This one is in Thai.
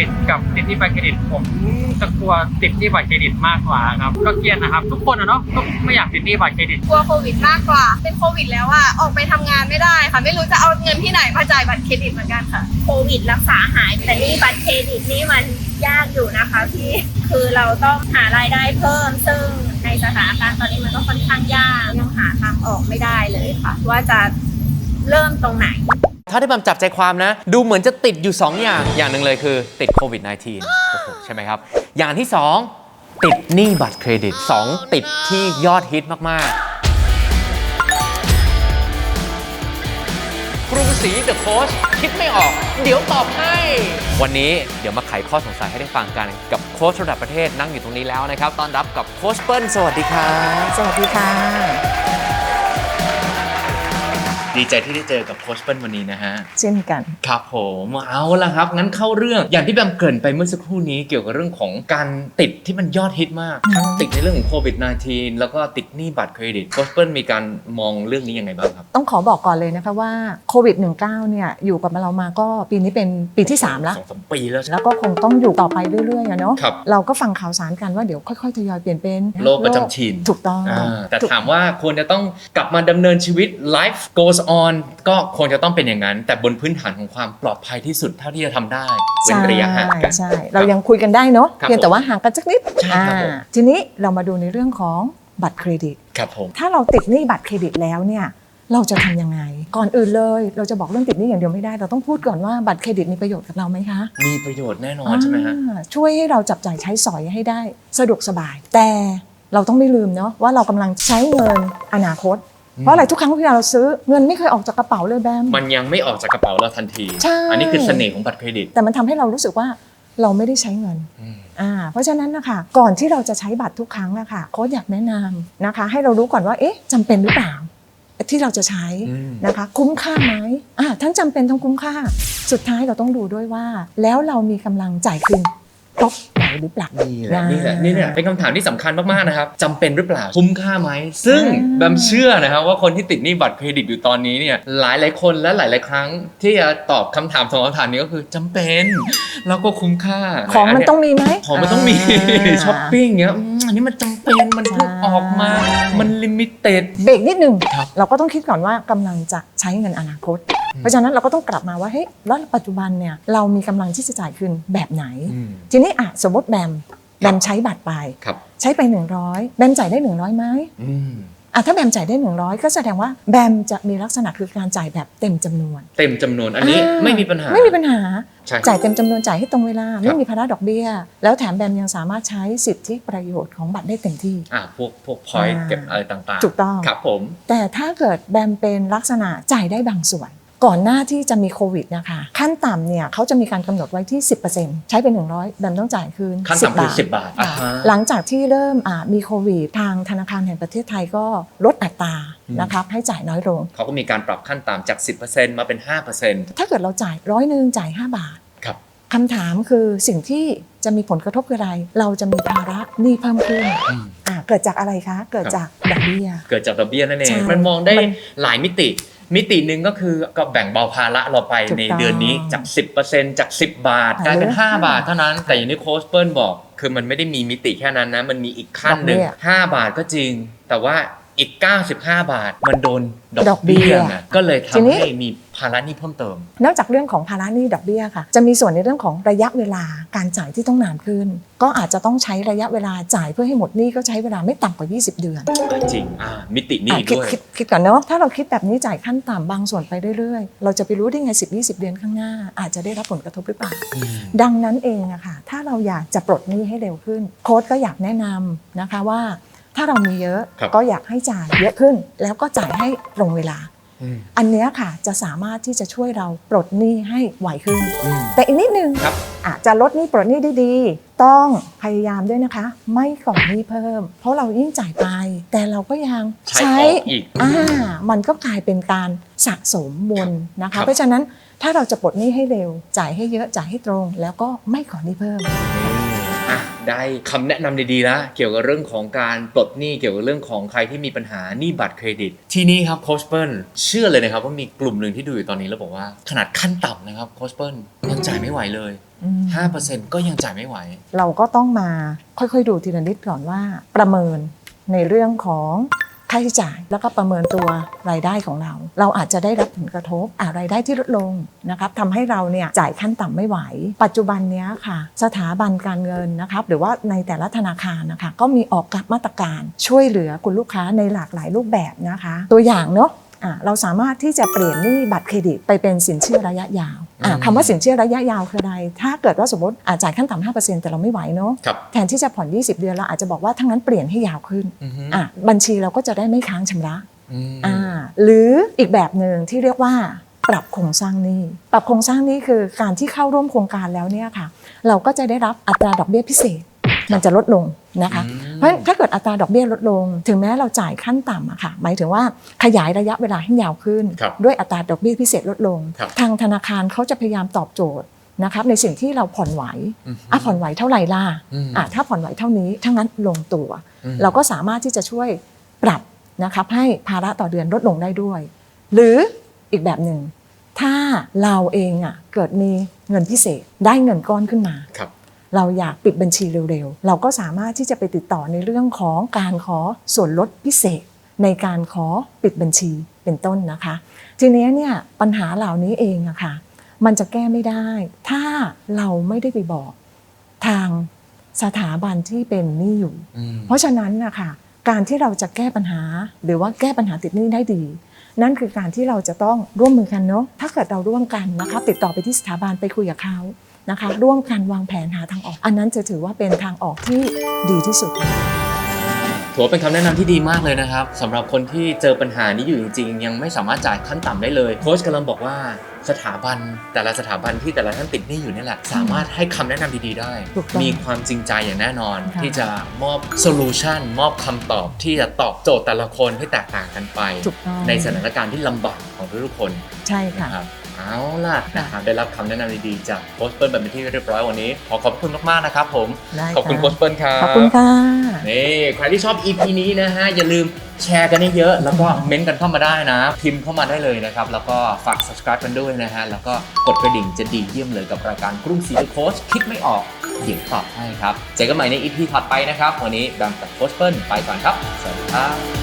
วิดกับติดหนี้บัตรเครดิตผมจะกลัวติดหนี้บัตรเครดิตมากกว่าครับก็เครียดนะครับ ทุกคนอะเนาะก็ไม่อยากติดหนี้บัตรเครดิตกลัวโควิดมากกว่า เป็นโควิดแล้วอะออกไปทำงานไม่ได้ค่ะ ไม่รู้จะเอาเงินที่ไหนมาจ่ายบัตรเครดิตเหมือนกันค่ะโควิดรักษาหายแต่นี่บัตรเครดิตนี่มันยากอยู่นะคะพี่คือเราต้องหารายได้เพิ่ม ซึ่งในสถานการณ์ตอนนี้มันก็ค่อนข้างยากยังหาทางออกไม่ได้เลยค่ะ ว่าจะเริ่มตรงไหน ถ้าได้บำจับใจความนะ ดูเหมือนจะติดอยู่ 2 อย่าง อย่างหนึ่งเลยคือติดโควิด -19 โอ้โหใช่ไหมครับ อย่างที่ 2 ติดหนี้บัตรเครดิต 2 ติดที่ยอดฮิตมาก ๆกรุงศรีเดอะโค้ชคิดไม่ออก เดี๋ยวตอบให้ วันนี้เดี๋ยวมาไขข้อสงสัยให้ได้ฟังกันกับโค้ชระดับประเทศนั่งอยู่ตรงนี้แล้วนะครับ ต้อนรับกับโค้ชเปิ้ล สวัสดีครับ สวัสดีค่ะ ดีใจที่ได้เจอกับโค้ชเปิ้ลวันนี้นะฮะ เช่นกัน ครับผมเอาละครับ งั้นเข้าเรื่องอย่างที่แบมเกริ่นไปเมื่อสักครู่นี้เกี่ยวกับเรื่องของการติดที่มันยอดฮิตมากทั้งติดในเรื่องของโควิด -19 แล้วก็ติดหนี้บัตรเครดิตโค้ชเปิ้ลมีการมองเรื่องนี้ยังไงบ้างครับ ต้องขอบอกก่อนเลยนะคะว่าโควิด -19 เนี่ยอยู่กับเรามาก็ปีนี้เป็นปีที่3แล้วสองสามปีแล้ว แล้วก็คงต้องอยู่ต่อไปเรื่อยๆอะเนาะครับ เราก็ฟังข่าวสารกันว่าเดี๋ยวค่อยๆทยอยเปลี่ยนเป็นโรคประจำถิ่นถูกต้องอ่าแต่ถูก ถามว่าควรจะต้องกลับมาดำเนินชีวิต life goes on ก็ควรจะต้องเป็นอย่างนั้น แต่บนพื้นฐานของความปลอดภัยที่สุดเท่าที่จะทำได้เว้นระยะห่างกัน ใช่ เรายังคุยกันได้เนาะครับเพียงแต่ว่าห่างกันสักนิดใช่ครับผม อ่าทีนี้เรามาดูในเรื่องของบัตรเครดิต ครับผม ถ้าเราติดหนี้บัตรเครดิตแล้วเนี่ย เราจะทำยังไง ก่อนอื่นเลย เราจะบอกเรื่องติดหนี้อย่างเดียวไม่ได้ เราต้องพูดก่อนว่าบัตรเครดิตมีประโยชน์กับเราไหมคะ มีประโยชน์แน่นอนใช่ไหมฮะ อ่าช่วยให้เราจับจ่ายใช้สอยให้ได้สะดวกสบาย แต่เราต้องไม่ลืมเนาะว่าเรากำลังใช้เงินอนาคต เพราะอะไรทุกครั้งที่เราซื้อเงินไม่เคยออกจากกระเป๋าเลยแบม มันยังไม่ออกจากกระเป๋าเราทันที ใช่ อันี้คือเสน่ห์ของบัตรเครดิต แต่มันทำให้เรารู้สึกว่าเราไม่ได้ใช้เงินอืม อ่าเพราะฉะนั้นนะคะก่อนที่เราจะใช้บัตรทุกครั้งอะค่ะโค้ชอยากแนะนำนะคะ ให้เรารู้ก่อนว่าเอ๊ะจำเป็นหรือเปล่า ที่เราจะใช้ อืม นะคะคุ้มค่าไหมอ่าทั้งจำเป็นทั้งคุ้มค่า สุดท้ายเราต้องดูด้วยว่า แล้วเรามีกำลังจ่ายคืนครบไหมหรือเปล่านี่แหละนะนี่แหละนี่แหละเป็นคำถามที่สำคัญมากๆนะครับจำเป็นหรือเปล่าคุ้มค่าไหมซึ่งอ่าแบมเชื่อนะครับว่าคนที่ติดหนี้บัตรเครดิตอยู่ตอนนี้เนี่ยหลายหลายๆคนและหลายหลายๆครั้ง ที่จะตอบคำถามสองคำถามนี้ก็คือจำเป็นแล้วก็คุ้มค่าของมันต้องมีไหม ของมันต้องมีาช้อปปิ้งเงี้ยอืมอันนี้มันจำเป็นมันเพิ่งออกมาใช่มันลิมิเต็ด เบรกนิดนึงครับ เราก็ต้องคิดก่อนว่ากำลังจะ ใช้เงินอนาคต เพราะฉะนั้นเราก็ต้องกลับมาว่าเฮ้ยแล้วปัจจุบันเนี่ยเรามีกำลังที่จะจ่ายคืนแบบไหนอืมทีนี้อะสมมติแบมแบมใช้บัตรไปครับใช้ไป 100 แบมจ่ายได้ 100ไหม อืมอะถ้าแบมจ่ายได้ 100 ก็แสดงว่าแบมจะมีลักษณะคือการจ่ายแบบเต็มจำนวน เต็มจำนวนอันนี้อ่า ไม่มีปัญหา ไม่มีปัญหา ใช่ครับ จ่ายเต็มจำนวนจ่ายให้ตรงเวลาครัไม่บมีภาระดอกเบี้ย แล้วแถมแบมยังสามารถใช้สิทธิประโยชน์ของบัตรได้เต็มที่ อ่าพวกพวกพอยต์อ่า เก็บอะไรต่างๆถูกต้อง ครับผม แต่ถ้าเกิดแบมเป็นลักษณะจ่ายได้บางส่วน ก่อนหน้าที่จะมีโควิดนะคะ ขั้นต่ำเนี่ยเขาจะมีการกำหนดไว้ที่ 10%ใช้ไป100แบมต้องจ่ายคืนขั้น10ต่ำคืบาอทสิบบาทอ่าฮะหลังจากที่เริ่มอ่ามีโควิดทางธนาคารแห่งประเทศไทยก็ลดอัตราอืมนะครับให้จ่ายน้อยลงเขาก็มีการปรับขั้นต่ำจาก 10%มาเป็น 5%ถ้าเกิดเราจ่ายร้อยหนึ่งจ่าย 5 บาทครับคำถามคือสิ่งที่จะมีผลกระทบคืออะไร เราจะมีภาระหนี้เพิ่มขึ้นอืมอ่าเกิดจากอะไรคะ เกิดจากดอกเบี้ย เกิดจากดอกเบี้ยนั่นเอใช่งมันมองได้มันหลายมิติ มิติหนึ่งก็คือก็แบ่งเบาภาระเราไปถูกในต้องเดือนนี้จาก 10%จาก 10 บาทอ่ากลายเป็นเหลือ5บาทเท่านั้น แต่อย่างที่โค้ชเปิ้ลบอก คือมันไม่ได้มีมิติแค่นั้นนะ มันมีอีกขั้นหนึ่งดอกเบี้ย5บาทก็จริง แต่ว่า อีก 95 บาท มันโดนดดออกกเบี้เบี้ยยไงก็เลยทีทำนี้ ให้มีภาระหนี้เพิ่มเติม นอกจากเรื่องของภาระหนี้ดอกเบี้ยค่ะ จะมีส่วนในเรื่องของระยะเวลาการจ่ายที่ต้องนานขึ้น ก็อาจจะต้องใช้ระยะเวลาจ่ายเพื่อให้หมดหนี้ก็ใช้เวลาไม่ต่ำกว่า 20 เดือนจริงอ่ามิตินี้อะอีกคิดด้วย คิดคิดก่อนเนาะถ้าเราคิดแบบนี้จ่ายขั้นต่ำบางส่วนไปเรื่อยๆ เราจะไปรู้ได้ไง 10 20 เดือนข้างหน้า อาจจะได้รับผลกระทบหรือเปล่าอืมดังนั้นเองอะค่ะถ้าเราอยากจะปลดหนี้ให้เร็วขึ้น โค้ดก็อยากแนะนำนะคะว่า ถ้าเรามีเยอะครับ ก็อยากให้จ่ายเยอะขึ้น แล้วก็จ่ายให้ตรงเวลา อืม อันเนี้ยค่ะจะสามารถที่จะช่วยเราปลดหนี้ให้ไวขึ้น อืม แต่อีกนิดนึงครับ อาจจะลดหนี้ปลดหนี้ได้ดี ต้องพยายามด้วยนะคะ ไม่ก่อหนี้เพิ่ม เพราะเรายิ่งจ่ายไป แต่เราก็ยังใช้ออกอีก อ่ามันก็กลายเป็นการสะสมวนนะครัคะ บ เพราะฉะนั้นถ้าเราจะปลดหนี้ให้เร็ว จ่ายให้เยอะจ่ายให้ตรง แล้วก็ไม่ก่อหนี้เพิ่ม อะได้คำแนะนำดีๆแล้วเกี่ยวกับเรื่องของการปลดหนี้เกี่ยวกับเรื่องของใครที่มีปัญหาหนี้บัตรเครดิต ที่นี่ครับโคชเปิลเชื่อเลยนะครับว่ามีกลุ่มหนึ่งที่ดูอยู่ตอนนี้แล้วบอกว่าขนาดขั้นต่ำนะครับโคชเปิลยังจ่ายไม่ไหวเลยอืม5%ก็ยังจ่ายไม่ไหว เราก็ต้องมาค่อยๆดูทีละนิดก่อนว่าประเมินในเรื่องของ ค่าใช้จ่าย แล้วก็ประเมินตัวรายได้ของเรา เราอาจจะได้รับผลกระทบอะไรายได้ที่ลดลงนะครับทำให้เราเนี่ยจ่ายขั้นต่ำไม่ไหว ปัจจุบันนี้ค่ะ สถาบันการเงินนะครับหรือว่าในแต่ละธนาคารนะคะก็มีออกมาตรการช่วยเหลือคุณลูกค้าในหลากหลายรูปแบบนะคะ ตัวอย่างเนาะ เราสามารถที่จะเปลี่ยนหนี้บัตรเครดิตไปเป็นสินเชื่อระยะยาวอะอืมคำว่าสินเชื่อระยะยาวคืออะไร ถ้าเกิดว่าสมมติอาจ่ายขั้นต่ำห้าเปอร์เซ็นต์แต่เราไม่ไหวเนาะครับแทนที่จะผ่อน 20 เดือนเราอาจจะบอกว่าทั้างนั้นเปลี่ยนให้ยาวขึ้นอือฮึอะบัญชีเราก็จะได้ไม่ค้างชำระอืมอ่าหรืออีกแบบหนึ่งที่เรียกว่าปรับโครงสร้างหนี้ปรับโครงสร้างหนี้คือการที่เข้าร่วมโครงการแล้วเนี่ยค่ะ เราก็จะได้รับอัตราดอกเบี้ยพิเศษ มันจะลดลงนะคะอืมเพราะฉะนั้นถ้าเกิดอัตราดอกเบี้ยลดลง ถึงแม้เราจ่ายขั้นต่ำอะค่ะ หมายถึงว่าขยายระยะเวลาให้ยาวขึ้นครับด้วยอัตราดอกเบี้ยพิเศษลดลงครับทางธนาคารเขาจะพยายามตอบโจทย์นะครับในสิ่งที่เราผ่อนไหวอือฮึอะผ่อนไหวเท่าไหร่ล่ะอืมอะถ้าผ่อนไหวเท่านี้ทั้างนั้นลงตัวอืมเราก็สามารถที่จะช่วยปรับนะครับให้ภาระต่อเดือนลดลงได้ด้วย หรืออีกแบบหนึ่งถ้าเราเองอะเกิดมีเงินพิเศษได้เงินก้อนขึ้นมาครับ เราอยากปิดบัญชีเร็วๆ เราก็สามารถที่จะไปติดต่อในเรื่องของการขอส่วนลดพิเศษ ในการขอปิดบัญชีเป็นต้นนะคะ ทีนี้เนี่ยปัญหาเหล่านี้เองอะค่ะมันจะแก้ไม่ได้ ถ้าเราไม่ได้ไปบอกทางสถาบันที่เป็นหนี้อยู่อืมเพราะฉะนั้นนะคะการที่เราจะแก้ปัญหาหรือว่าแก้ปัญหาติดหนี้ได้ดี นั่นคือการที่เราจะต้องร่วมมือกันเนาะถ้าเกิดเราร่วมกันนะคะติดต่อไปที่สถาบันไปคุยกับเขา นะคะ ร่วมกันวางแผนหาทางออก อันนั้นจะถือว่าเป็นทางออกที่ดีที่สุดถือว่าเป็นคำแนะนำที่ดีมากเลยนะครับสำหรับคนที่เจอปัญหานี้อยู่จริงๆ ยังไม่สามารถจ่ายขั้นต่ำได้เลยโค้ชกำลังบอกว่าสถาบันแต่ละสถาบันที่แต่ละท่านติดหนี้อยู่นี่แหละ สามารถให้คำแนะนำดีๆได้ถูกต้องมีความจริงใจอย่างแน่นอนค่ะที่จะมอบโซลูชันมอบคำตอบที่จะตอบโจทย์แต่ละคนให้แตกต่างกันไปถูกต้องในสถานการณ์ที่ลำบากของทุกๆคนใช่ค่ะนะครับ เอาล่ะนะครับได้รับคำแนะนำดีๆจากโค้ชเปิ้ลแบบเป็นที่เรียบร้อยวันนี้ ขอขอบคุณมากๆนะครับผม ได้ขอบคุณค่ะโค้ชเปิ้ลครับ ขอบคุณค่ะ นี่ใครที่ชอบ EP นี้นะฮะ อย่าลืมแชร์กันให้เยอะแล้วก็เม้นต์กันเข้ามาได้นะ พิมพ์เข้ามาได้เลยนะครับ แล้วก็ฝาก subscribe กันด้วยนะฮะ แล้วก็กดกระดิ่งจะดีเยี่ยมเลยกับรายการกรุงศรีโค้ชคิดไม่ออกเดี๋ยวตอบให้ครับ เจอกันใหม่ใน EP ถัดไปนะครับ วันนี้แบมกับโค้ชเปิ้ลไปก่อนครับ สวัสดีครับ